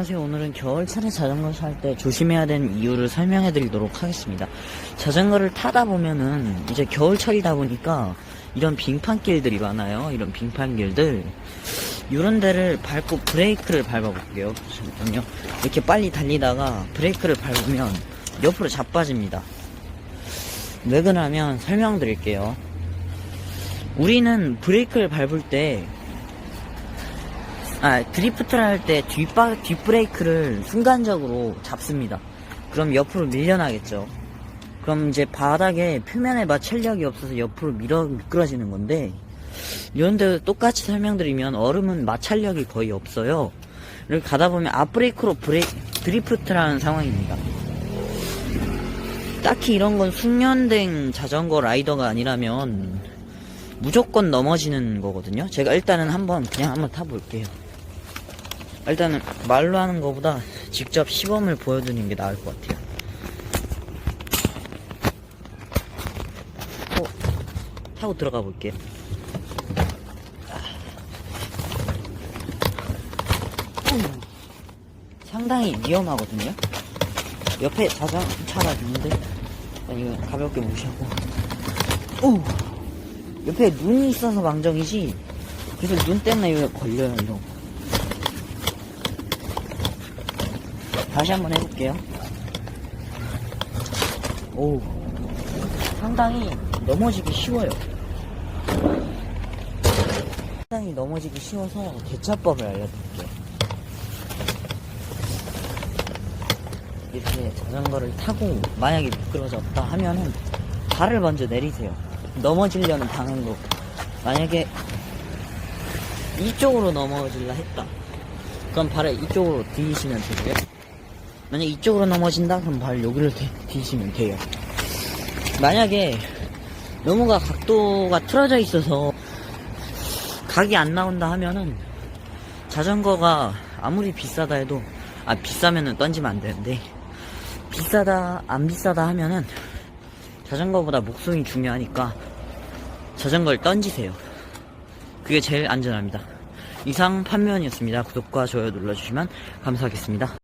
안녕하세요. 오늘은 겨울철에 자전거 살 때 조심해야 되는 이유를 설명해 드리도록 하겠습니다. 자전거를 타다 보면은 이제 겨울철이다 보니까 이런 빙판길들이 많아요. 이런 빙판길들. 이런 데를 밟고 브레이크를 밟아볼게요. 잠깐만요. 이렇게 빨리 달리다가 브레이크를 밟으면 옆으로 자빠집니다. 왜 그러냐면 설명드릴게요. 우리는 브레이크를 밟을 때 아, 드리프트를 할 때 뒷바, 뒷브레이크를 순간적으로 잡습니다. 그럼 옆으로 밀려나겠죠. 그럼 이제 바닥에 표면에 마찰력이 없어서 옆으로 밀어, 미끄러지는 건데, 이런 데도 똑같이 설명드리면 얼음은 마찰력이 거의 없어요. 이렇게 가다 보면 앞브레이크로 브레이, 드리프트라는 상황입니다. 딱히 이런 건 숙련된 자전거 라이더가 아니라면 무조건 넘어지는 거거든요. 제가 일단은 한번 그냥 한번 타볼게요. 일단은 말로 하는 것보다 직접 시범을 보여주는 게 나을 것 같아요. 어, 타고 들어가 볼게요. 음, 상당히 위험하거든요. 옆에 자전차가 있는데 이거 가볍게 무시하고 오 옆에 눈이 있어서 망정이지 그래서 눈 때문에 이거 걸려요 이런 다시 한번 해볼게요 오 상당히 넘어지기 쉬워요 상당히 넘어지기 쉬워서 대처법을 알려드릴게요 이렇게 자전거를 타고 만약에 미끄러졌다 하면은 발을 먼저 내리세요. 넘어지려는 방향으로. 만약에 이쪽으로 넘어질라 했다. 그럼 발을 이쪽으로 디시면 되고요. 만약 이쪽으로 넘어진다? 그럼 발 여기를 디, 디시면 돼요. 만약에 너무가 각도가 틀어져 있어서 각이 안 나온다 하면은 자전거가 아무리 비싸다 해도 아 비싸면은 던지면 안 되는데 비싸다 안 비싸다 하면은 자전거보다 목숨이 중요하니까 자전거를 던지세요. 그게 제일 안전합니다. 이상 판면이었습니다. 구독과 좋아요 눌러주시면 감사하겠습니다.